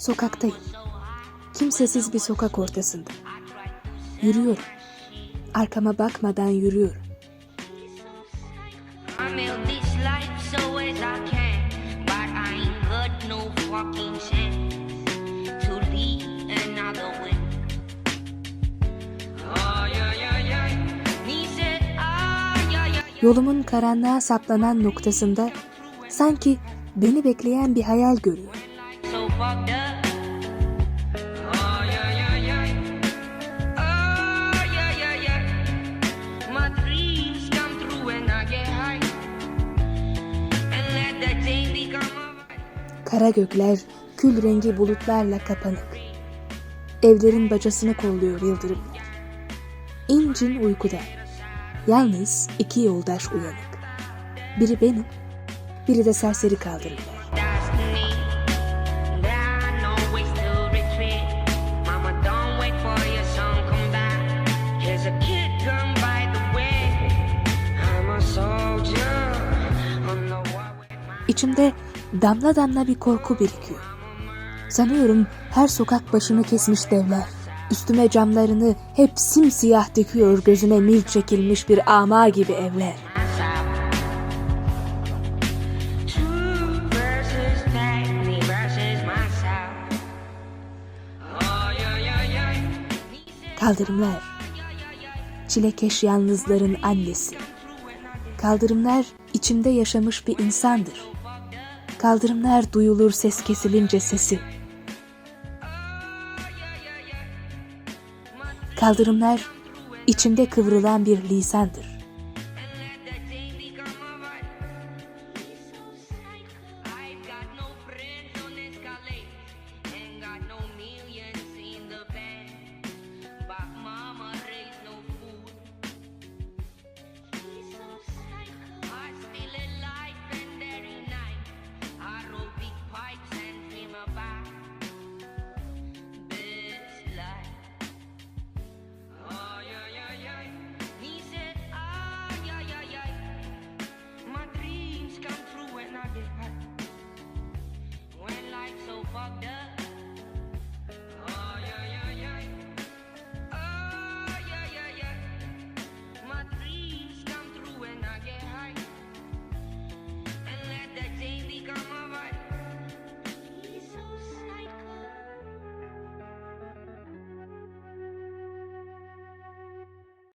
Sokaktayım. Kimsesiz bir sokak ortasında. Yürüyorum. Arkama bakmadan yürüyorum. Yolumun karanlığa saplanan noktasında sanki beni bekleyen bir hayal görüyorum. Kara gökler kül rengi bulutlarla kapanık. Evlerin bacasını kolluyor yıldırımlar. İncin uykuda. Yalnız iki yoldaş uyanık. Biri benim, biri de serseri kaldırımlar. İçimde damla damla bir korku birikiyor. Sanıyorum her sokak başını kesmiş devler. Üstüme camlarını hep simsiyah dikiyor gözüne mil çekilmiş bir ama gibi evler. Kaldırımlar. Çilekeş yalnızların annesi. Kaldırımlar içimde yaşamış bir insandır. Kaldırımlar duyulur ses kesilince sesi. Kaldırımlar içimde kıvrılan bir lisandır. fucked up.